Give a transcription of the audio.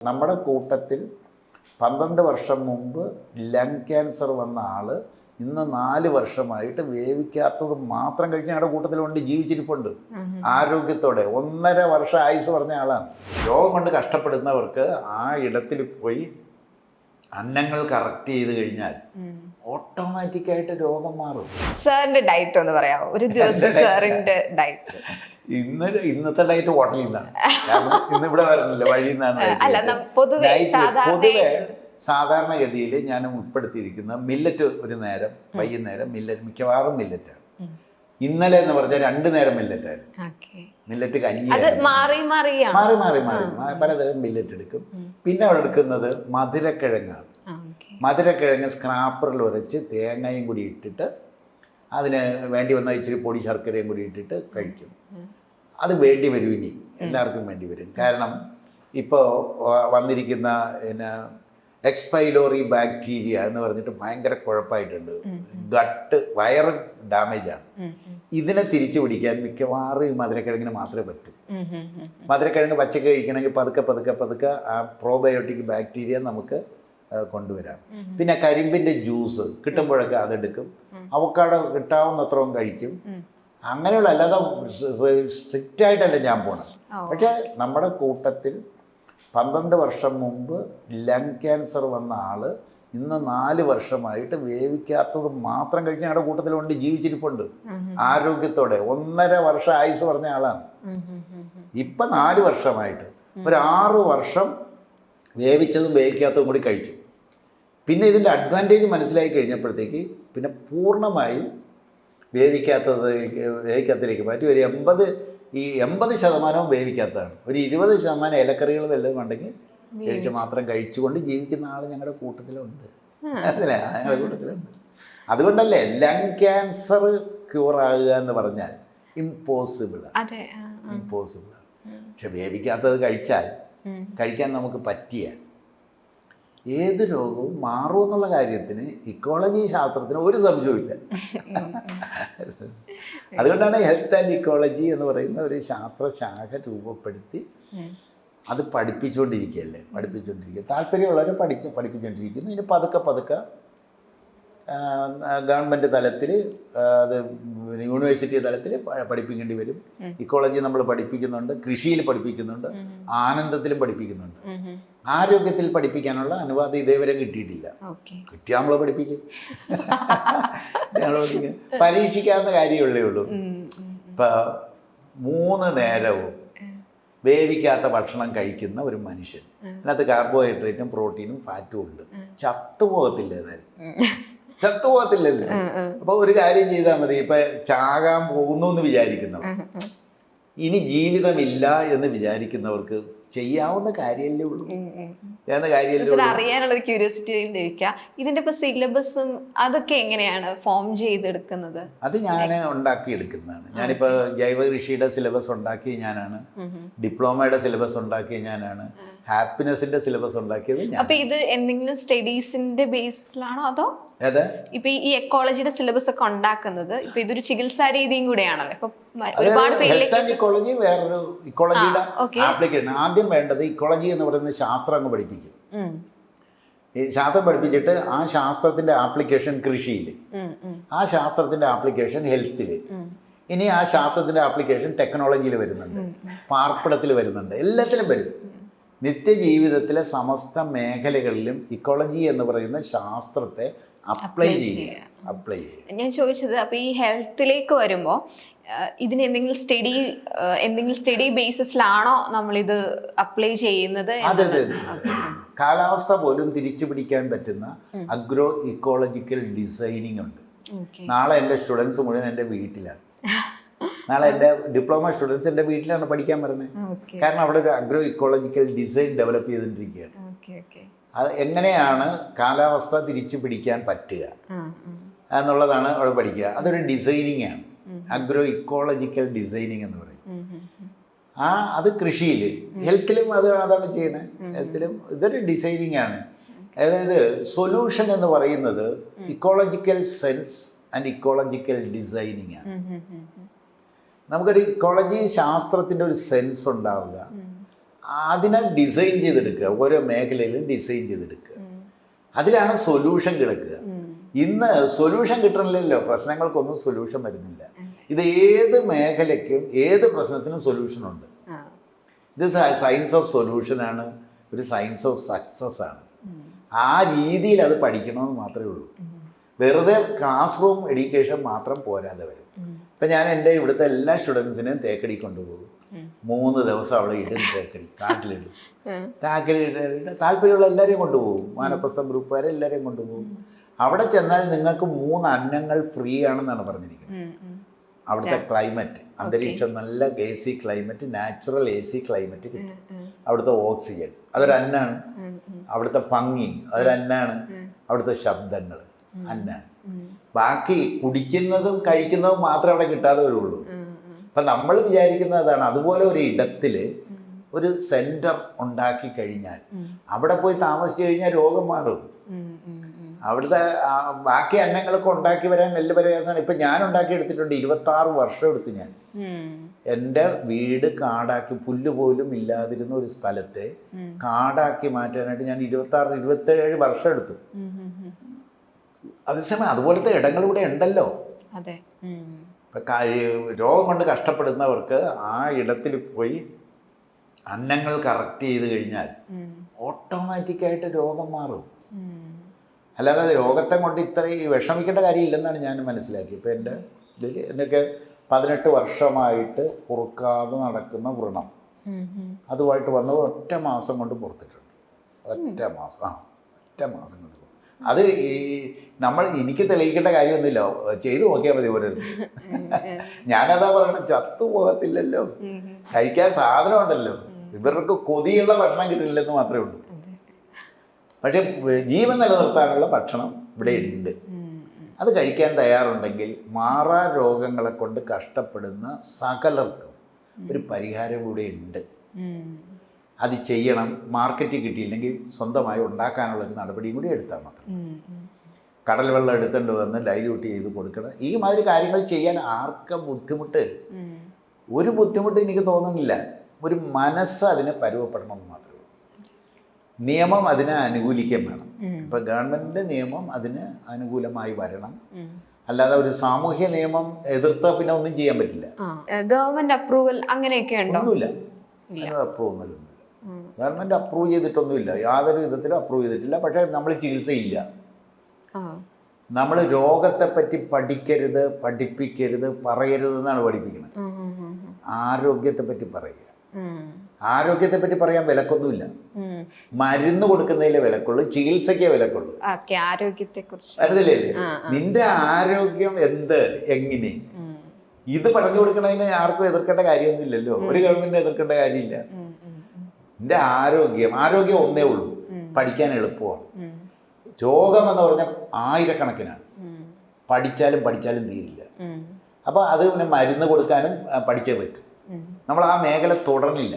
നമ്മുടെ കൂട്ടത്തിൽ പന്ത്രണ്ട് വർഷം മുമ്പ് ലങ് ക്യാൻസർ വന്ന ആൾ ഇന്ന് നാല് വർഷമായിട്ട് വേവിക്കാത്തത് മാത്രം കഴിച്ച് ഞങ്ങളുടെ കൂട്ടത്തിലുണ്ട് ജീവിച്ചിരിപ്പുണ്ട്. ആരോഗ്യത്തോടെ. ഒന്നര വർഷം ആയുസ് പറഞ്ഞ ആളാണ്. രോഗം കൊണ്ട് കഷ്ടപ്പെടുന്നവർക്ക് ആ ഇടത്തിൽ പോയി അന്നങ്ങൾ കറക്റ്റ് ചെയ്ത് കഴിഞ്ഞാൽ ഓട്ടോമാറ്റിക്കായിട്ട് രോഗം മാറും. സാറിന്റെ ഡയറ്റ് ഒന്ന് പറയാമോ? ഒരു ദിവസം സാറിന്റെ ഡയറ്റ് ഇന്ന് ഇന്നത്തെ ഡയറ്റ് ഹോട്ടലിൽ നിന്നാണ് ഇന്ന് ഇവിടെ വരണില്ല വഴിയിൽ നിന്നാണ് പൊതുവെ സാധാരണ- ഗതിയിൽ സാധാരണഗതിയിൽ ഞാൻ ഉൾപ്പെടുത്തിയിരിക്കുന്ന മില്ലറ്റ് ഒരു നേരം വൈകുന്നേരം മില്ലറ്റ് മിക്കവാറും മില്ലറ്റാണ് ഇന്നലെ എന്ന് പറഞ്ഞാൽ രണ്ടു നേരം മില്ലറ്റായിരുന്നു മില്ലറ്റ് കഞ്ഞി മാറി മാറി മാറി മാറി പലതരം മില്ലറ്റ് എടുക്കും. പിന്നെ അവിടെ എടുക്കുന്നത് മധുരക്കിഴങ്ങാണ്. മധുരക്കിഴങ്ങ് സ്ക്രാപ്പറിൽ ഉരച്ച് തേങ്ങയും കൂടി ഇട്ടിട്ട് അതിന് വേണ്ടി വന്ന ഇച്ചിരി പൊടി ശർക്കരയും കൂടി ഇട്ടിട്ട് കഴിക്കും. അത് വേണ്ടി വരും ഇനി. എല്ലാവർക്കും വേണ്ടി വരും. കാരണം ഇപ്പോൾ വന്നിരിക്കുന്ന പിന്നെ എക്സ്പൈലോറി ബാക്ടീരിയ എന്ന് പറഞ്ഞിട്ട് ഭയങ്കര കുഴപ്പമായിട്ടുണ്ട് ഗട്ട് വയറ് ഡാമേജാണ്. ഇതിനെ തിരിച്ചു പിടിക്കാൻ മിക്കവാറും ഈ മധുരക്കിഴങ്ങിന് മാത്രമേ പറ്റൂ. മധുരക്കിഴങ്ങ് പച്ചക്ക് കഴിക്കണമെങ്കിൽ പതുക്കെ പതുക്കെ പതുക്കെ ആ പ്രോബയോട്ടിക് ബാക്ടീരിയ നമുക്ക് കൊണ്ടുവരാം. പിന്നെ കരിമ്പിന്റെ ജ്യൂസ് കിട്ടുമ്പോഴൊക്കെ അതെടുക്കും. അവക്കാടോ കിട്ടാവുന്നത്രയും കഴിക്കും. അങ്ങനെയുള്ള അല്ലാതെ സ്ട്രിക്റ്റ് ആയിട്ടല്ല ഞാൻ പോണത്. പക്ഷേ നമ്മുടെ കൂട്ടത്തിൽ പന്ത്രണ്ട് വർഷം മുമ്പ് ലങ് ക്യാൻസർ വന്ന ആൾ ഇന്ന് നാല് വർഷമായിട്ട് വേവിക്കാത്തത് മാത്രം കഴിഞ്ഞ് ഞങ്ങളുടെ കൂട്ടത്തിലുണ്ട് ജീവിച്ചിരിപ്പുണ്ട്. ആരോഗ്യത്തോടെ. ഒന്നര വർഷം ആയുസ് പറഞ്ഞ ആളാണ്. ഇപ്പം നാല് വർഷമായിട്ട്. ഒരു ആറ് വർഷം വേവിച്ചതും വേവിക്കാത്തതും കൂടി കഴിച്ചു. പിന്നെ ഇതിന്റെ അഡ്വാന്റേജ് മനസ്സിലായി കഴിഞ്ഞപ്പോഴത്തേക്ക് പിന്നെ പൂർണമായും വേവിക്കാത്തത് വേവിക്കാത്തതിലേക്ക് മാറ്റി ഒരു എൺപത് ഈ എൺപത് ശതമാനവും വേവിക്കാത്തതാണ്. ഒരു ഇരുപത് ശതമാനം ഇലക്കറികൾ വല്ലതും ഉണ്ടെങ്കിൽ വേവിച്ച് മാത്രം കഴിച്ചുകൊണ്ട് ജീവിക്കുന്ന ആൾ ഞങ്ങളുടെ കൂട്ടത്തിലുണ്ട്. അല്ലേ? ഞങ്ങളുടെ കൂട്ടത്തിലുണ്ട്. അതുകൊണ്ടല്ലേ ലങ് ക്യാൻസർ ക്യൂർ ആകുക എന്ന് പറഞ്ഞാൽ ഇമ്പോസിബിൾ. ഇമ്പോസിബിൾ പക്ഷെ വേവിക്കാത്തത് കഴിച്ചാൽ കഴിക്കാൻ നമുക്ക് പറ്റിയാൽ ഏത് രോഗവും മാറും എന്നുള്ള കാര്യത്തിന് ഇക്കോളജി ശാസ്ത്രത്തിന് ഒരു സംശയമില്ല അതുകൊണ്ടാണ് ഹെൽത്ത് ആൻഡ് ഇക്കോളജി എന്ന് പറയുന്ന ഒരു ശാസ്ത്രശാഖ രൂപപ്പെടുത്തി അത് പഠിപ്പിച്ചുകൊണ്ടിരിക്കുകയല്ലേ? പഠിപ്പിച്ചുകൊണ്ടിരിക്കുക. താല്പര്യമുള്ളവരെ പഠിച്ച് പഠിപ്പിച്ചുകൊണ്ടിരിക്കുന്നു. ഇനി പതുക്കെ പതുക്കെ ഗവൺമെന്റ് തലത്തിൽ അത് യൂണിവേഴ്സിറ്റി തലത്തിൽ പഠിപ്പിക്കേണ്ടി വരും. ഇക്കോളജി നമ്മൾ പഠിപ്പിക്കുന്നുണ്ട്. കൃഷിയിൽ പഠിപ്പിക്കുന്നുണ്ട്. ആനന്ദത്തിലും പഠിപ്പിക്കുന്നുണ്ട്. ആരോഗ്യത്തിൽ പഠിപ്പിക്കാനുള്ള അനുവാദം ഇതേവരെ കിട്ടിയിട്ടില്ല. കിട്ടിയാൽ നമ്മൾ പഠിപ്പിക്കും. പരീക്ഷിക്കാവുന്ന കാര്യമുള്ളേ ഉള്ളൂ. ഇപ്പം മൂന്ന് നേരവും വേവിക്കാത്ത ഭക്ഷണം കഴിക്കുന്ന ഒരു മനുഷ്യൻ. അതിനകത്ത് കാർബോഹൈഡ്രേറ്റും പ്രോട്ടീനും ഫാറ്റും ഉണ്ട്. ചത്തുപോകത്തില്ല ഏതായാലും. ചത്തുപോകത്തില്ലല്ലോ. അപ്പൊ ഒരു കാര്യം ചെയ്താൽ മതി. ഇപ്പൊ ചാകാൻ പോകുന്നു എന്ന് വിചാരിക്കുന്നവർ ഇനി ജീവിതമില്ല എന്ന് വിചാരിക്കുന്നവർക്ക് ചെയ്യാവുന്ന കാര്യമല്ലേ ഉള്ളൂ. ചെയ്യാവുന്ന കാര്യമല്ലേ അറിയാനുള്ള ഒരു ക്യൂരിയോസിറ്റി ചോദിക്കുക. ഇതിന്റെ ഇപ്പൊ സിലബസും അതൊക്കെ എങ്ങനെയാണ് ഫോം ചെയ്തെടുക്കുന്നത്? അത് ഞാൻ ഉണ്ടാക്കി ഉണ്ടാക്കിയെടുക്കുന്നതാണ് ഞാനിപ്പോ ജൈവ കൃഷിയുടെ സിലബസ് ഉണ്ടാക്കിയ ഞാനാണ്. ഡിപ്ലോമയുടെ സിലബസ് ഉണ്ടാക്കിയ ഞാനാണ്. ഹാപ്പിനെസിന്റെ സിലബസ് ഉണ്ടാക്കിയത് അപ്പൊ ഇത് എന്തെങ്കിലും സ്റ്റഡീസിന്റെ ബേസിലാണോ അതോ ഇപ്പൊ ഈ എക്കോളജിയുടെ സിലബസ് ഒക്കെ ഉണ്ടാക്കുന്നത് ഇപ്പൊ ഇതൊരു ചികിത്സാ രീതിയും കൂടെയാണല്ലോ. ഇപ്പൊ ഒരുപാട് ഹെൽത്ത് പേരിലേക്ക് ആൻഡ് ഇക്കോളജി വേറൊരു ഇക്കോളജിയുടെ ആ, ആപ്ലിക്കേഷൻ ആദ്യം വേണ്ടത് ഇക്കോളജി എന്ന് പറയുന്ന ശാസ്ത്രം അങ്ങ് പഠിപ്പിക്കും. ഈ ശാസ്ത്രം പഠിപ്പിച്ചിട്ട് ആ ശാസ്ത്രത്തിന്റെ ആപ്ലിക്കേഷൻ കൃഷിയിൽ ആ ശാസ്ത്രത്തിന്റെ ആപ്ലിക്കേഷൻ ഹെൽത്തിൽ. ഇനി ആ ശാസ്ത്രത്തിന്റെ ആപ്ലിക്കേഷൻ ടെക്നോളജിയിൽ വരുന്നുണ്ട്. പാർപ്പിടത്തിൽ വരുന്നുണ്ട്. എല്ലാത്തിലും വരും. നിത്യജീവിതത്തിലെ സമസ്ത മേഖലകളിലും ഇക്കോളജി എന്ന് പറയുന്ന ശാസ്ത്രത്തെ അപ്ലൈ ചെയ്യുക. അപ്ലൈ ചെയ്യുക. ഞാൻ ചോദിച്ചത് അപ്പൊ ഈ ഹെൽത്തിലേക്ക് വരുമ്പോ ഇതിന് എന്തെങ്കിലും സ്റ്റഡി എന്തെങ്കിലും സ്റ്റഡി ബേസിസിലാണോ നമ്മൾ ഇത് അപ്ലൈ ചെയ്യുന്നത് അതെ? അതെ. കാലാവസ്ഥ പോലും തിരിച്ചു പിടിക്കാൻ പറ്റുന്ന അഗ്രോ ഇക്കോളജിക്കൽ ഡിസൈനിങ് ഉണ്ട്. നാളെ എന്റെ സ്റ്റുഡൻസ് മുഴുവൻ എന്റെ വീട്ടിലാണ്. നാളെ എന്റെ ഡിപ്ലോമ സ്റ്റുഡൻസ് എന്റെ വീട്ടിലാണ് പഠിക്കാൻ വരുന്നത്. കാരണം അവിടെ ഒരു അഗ്രോ ഇക്കോളജിക്കൽ ഡിസൈൻ ഡെവലപ്പ് ചെയ്തുകൊണ്ടിരിക്കുകയാണ്. okay. അത് എങ്ങനെയാണ് കാലാവസ്ഥ തിരിച്ചു പിടിക്കാൻ പറ്റുക. എന്നുള്ളതാണ് അവിടെ പഠിക്കുക. അതൊരു ഡിസൈനിങ് ആണ്. അഗ്രോ ഇക്കോളജിക്കൽ ഡിസൈനിങ് എന്ന് പറയും. ആ അത് കൃഷിയിൽ ഹെൽത്തിലും അത് അതാണ് ചെയ്യണത് ഹെൽത്തിലും ഇതൊരു ഡിസൈനിങ് ആണ്. അതായത് സൊല്യൂഷൻ എന്ന് പറയുന്നത് ecological sense and ecological designing ആണ്. നമുക്കൊരു ഇക്കോളജി ശാസ്ത്രത്തിന്റെ ഒരു സെൻസ് ഉണ്ടാവുക. അതിനെ ഡിസൈൻ ചെയ്തെടുക്കുക. ഓരോ മേഖലയിലും ഡിസൈൻ ചെയ്തെടുക്കുക. അതിലാണ് സൊല്യൂഷൻ കിടക്കുക. ഇന്ന് സൊല്യൂഷൻ കിട്ടണില്ലല്ലോ. പ്രശ്നങ്ങൾക്കൊന്നും സൊല്യൂഷൻ വരുന്നില്ല. ഇത് ഏത് മേഖലയ്ക്കും ഏത് പ്രശ്നത്തിനും സൊല്യൂഷൻ ഉണ്ട്. ഇത് സയൻസ് ഓഫ് സൊല്യൂഷൻ ആണ്. ഒരു സയൻസ് ഓഫ് സക്സസ് ആണ്. ആ രീതിയിൽ അത് പഠിക്കണമെന്ന് മാത്രമേ ഉള്ളൂ. വെറുതെ ക്ലാസ് റൂം എഡ്യൂക്കേഷൻ മാത്രം പോരാതെ വരും. ഇപ്പം ഞാൻ എന്റെ ഇവിടുത്തെ എല്ലാ സ്റ്റുഡൻസിനെയും തേക്കടി കൊണ്ടുപോകും. മൂന്ന് ദിവസം അവിടെ ഇടും തേക്കടി കാട്ടിലിടും. താക്കലിട്ട് താല്പര്യമുള്ള എല്ലാവരെയും കൊണ്ടുപോകും. മാനപ്രസ്ഥം ഗ്രൂപ്പുകാരെ എല്ലാവരെയും കൊണ്ടുപോകും. അവിടെ ചെന്നാൽ നിങ്ങൾക്ക് മൂന്ന് അന്നങ്ങൾ ഫ്രീ ആണെന്നാണ് പറഞ്ഞിരിക്കുന്നത്. അവിടുത്തെ ക്ലൈമറ്റ് അന്തരീക്ഷം നല്ല A C climate natural A C climate കിട്ടും അവിടുത്തെ ഓക്സിജൻ അതൊരു അന്നാണ്. അവിടുത്തെ ഭംഗി അതൊരു അന്നാണ്. അവിടുത്തെ ശബ്ദങ്ങൾ അന്നാണ്. ബാക്കി കുടിക്കുന്നതും കഴിക്കുന്നതും മാത്രമേ അവിടെ കിട്ടാതെ വരുള്ളൂ. അപ്പം നമ്മൾ വിചാരിക്കുന്നത് അതാണ് അതുപോലെ ഒരു ഇടത്തിൽ ഒരു സെന്റർ ഉണ്ടാക്കി കഴിഞ്ഞാൽ അവിടെ പോയി താമസിച്ചു കഴിഞ്ഞാൽ രോഗം മാറും. അവിടുത്തെ ബാക്കി അന്നങ്ങളൊക്കെ ഉണ്ടാക്കി വരാൻ വലിയ പ്രയാസമാണ്. ഇപ്പം ഞാൻ ഉണ്ടാക്കി എടുത്തിട്ടുണ്ട് ഇരുപത്താറ് വർഷം എടുത്ത് ഞാൻ. എന്റെ വീട് കാടാക്കി പുല്ല് പോലും ഇല്ലാതിരുന്ന ഒരു സ്ഥലത്തെ കാടാക്കി മാറ്റാനായിട്ട് ഞാൻ ഇരുപത്താറ് ഇരുപത്തേഴ് വർഷം എടുത്തു. അതേസമയം അതുപോലത്തെ ഇടങ്ങൾ ഇവിടെ ഉണ്ടല്ലോ. അതെ. രോഗം കൊണ്ട് കഷ്ടപ്പെടുന്നവർക്ക് ആ ഇടത്തിൽ പോയി അന്നങ്ങൾ കറക്റ്റ് ചെയ്ത് കഴിഞ്ഞാൽ ഓട്ടോമാറ്റിക്കായിട്ട് രോഗം മാറും. അല്ലാതെ രോഗത്തെ കൊണ്ട് ഇത്രയും വിഷമിക്കേണ്ട കാര്യമില്ലെന്നാണ് ഞാൻ മനസ്സിലാക്കിയത്. ഇപ്പം എന്റെ ഇതിൽ എന്നൊക്കെ പതിനെട്ട് വർഷമായിട്ട് പൊറുക്കാതെ നടക്കുന്ന വ്രണം. അതുമായിട്ട് വന്നത് ഒറ്റ മാസം കൊണ്ട് പുറത്തിട്ടുണ്ട്. ഒറ്റ മാസം. ആ ഒറ്റ മാസം കൊണ്ട്. അത് ഈ നമ്മൾ എനിക്ക് തെളിയിക്കേണ്ട കാര്യമൊന്നുമില്ല ചെയ്തു നോക്കിയാൽ മതി ഓരോരുത്തർ ഞാനതാ പറയണത് ചത്തു പോകത്തില്ലല്ലോ. കഴിക്കാൻ സാധനം ഉണ്ടല്ലോ ഇവർക്ക് കൊതിയുള്ള ഭക്ഷണം കിട്ടില്ലെന്ന് മാത്രമേ ഉള്ളൂ പക്ഷെ ജീവൻ നിലനിർത്താനുള്ള ഭക്ഷണം ഇവിടെ ഉണ്ട്. അത് കഴിക്കാൻ തയ്യാറുണ്ടെങ്കിൽ മാറാ രോഗങ്ങളെ കൊണ്ട് കഷ്ടപ്പെടുന്ന സകലർക്കും ഒരു പരിഹാരം കൂടെ ഉണ്ട്. അത് ചെയ്യണം മാർക്കറ്റിൽ കിട്ടിയില്ലെങ്കിൽ സ്വന്തമായി ഉണ്ടാക്കാനുള്ള ഒരു നടപടിയും കൂടി എടുത്താൽ മാത്രം. കടൽ വെള്ളം എടുത്തുകൊണ്ട് വന്ന് ഡൈല്യൂട്ട് ചെയ്ത് കൊടുക്കണം. ഈ മാതിരി കാര്യങ്ങൾ ചെയ്യാൻ ആർക്കും ബുദ്ധിമുട്ട്? ഒരു ബുദ്ധിമുട്ട് എനിക്ക് തോന്നുന്നില്ല. ഒരു മനസ്സ് അതിനെ പരുവപ്പെടണമെന്ന് മാത്രമേ ഉള്ളൂ. നിയമം അതിനെ അനുകൂലിക്കാൻ വേണം. ഇപ്പൊ ഗവൺമെന്റിന്റെ ഗവൺമെന്റിന്റെ നിയമം അതിന് അനുകൂലമായി വരണം. അല്ലാതെ ഒരു സാമൂഹ്യ നിയമം എതിർത്താൽ പിന്നെ ഒന്നും ചെയ്യാൻ പറ്റില്ല. ഗവൺമെന്റ് അപ്രൂവൽ അങ്ങനെയൊക്കെ ഉണ്ടോ? അപ്രൂവൽ. ഗവൺമെന്റ് അപ്രൂവ് ചെയ്തിട്ടൊന്നുമില്ല. യാതൊരു വിധത്തിലും അപ്രൂവ് ചെയ്തിട്ടില്ല. പക്ഷേ നമ്മൾ ചികിത്സയില്ല. നമ്മൾ രോഗത്തെ പറ്റി പഠിക്കരുത് പഠിപ്പിക്കരുത് പറയരുത് എന്നാണ് പഠിപ്പിക്കുന്നത്. ആരോഗ്യത്തെ പറ്റി പറയുക. ആരോഗ്യത്തെ പറ്റി പറയാൻ വിലക്കൊന്നുമില്ല. മരുന്ന് കൊടുക്കുന്നതിലെ വിലക്കുള്ളൂ ചികിത്സയ്ക്കേ വിലക്കുള്ളൂ. ഓക്കെ ആരോഗ്യത്തെ കുറിച്ച് മനസ്സിലല്ലേ നിന്റെ ആരോഗ്യം എന്ത് എങ്ങനെ? ഇത് പറഞ്ഞു കൊടുക്കണതിന് ആർക്കും എതിർക്കേണ്ട കാര്യമൊന്നുമില്ലല്ലോ. ഒരു ഗവൺമെന്റ് എതിർക്കേണ്ട കാര്യമില്ല. നിന്റെ ആരോഗ്യം ആരോഗ്യം ഒന്നേ ഉള്ളൂ. പഠിക്കാൻ എളുപ്പമാണ്. രോഗം എന്ന് പറഞ്ഞാൽ ആയിരക്കണക്കിനാണ്. പഠിച്ചാലും പഠിച്ചാലും തീരില്ല. അപ്പോൾ അത് പിന്നെ മരുന്ന് കൊടുക്കാനും പഠിച്ചേ പറ്റും. നമ്മൾ ആ മേഖല തുടർന്നില്ല.